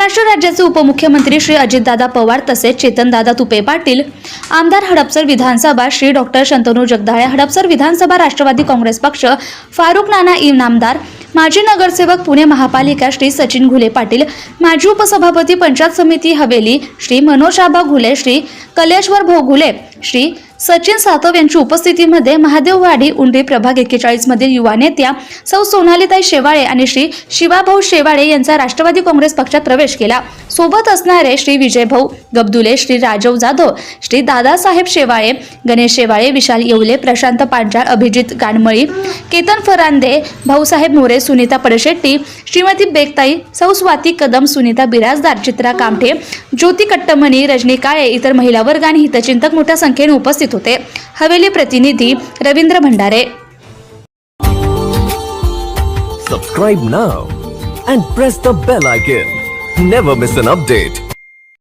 महाराष्ट्र राज्याचे उपमुख्यमंत्री श्री अजितदादा पवार तसेच चेतनदादा तुपे पाटील आमदार हडपसर विधानसभा श्री डॉक्टर शंतनू जगदाळे हडपसर विधानसभा राष्ट्रवादी काँग्रेस पक्ष फारुक नाना इनामदार माजी नगरसेवक पुणे महापालिका श्री सचिन घुले पाटील माजी उपसभापती पंचायत समिती हवेली श्री मनोज आबा घुले श्री कलेश्वर भोगुले श्री सचिन सातव यांच्या उपस्थितीमध्ये महादेववाडी उंडी प्रभाग एक्केचाळीस मधील युवा नेत्या सौ सोनालीताई शेवाळे आणि श्री शिवाभाऊ शेवाळे यांचा राष्ट्रवादी काँग्रेस पक्षात प्रवेश केला. सोबत असणारे श्री विजयभाऊ गब्दुले श्री राजव जाधव श्री दादासाहेब शेवाळे गणेश शेवाळे विशाल येवले प्रशांत पांचाळ अभिजित गानमळी केतन फरांदे भाऊसाहेब मोरे सुनीता पडशेट्टी श्रीमती बेगताई सौ स्वाती कदम सुनीता बिराजदार चित्रा कामठे ज्योती कट्टमणी रजनी काळे इतर महिला वर्ग आणि हितचिंतक मोठ्या संख्येने उपस्थित होते हवेली प्रतिनिधी Ravindra Bhandare subscribe now and press the bell icon never miss an update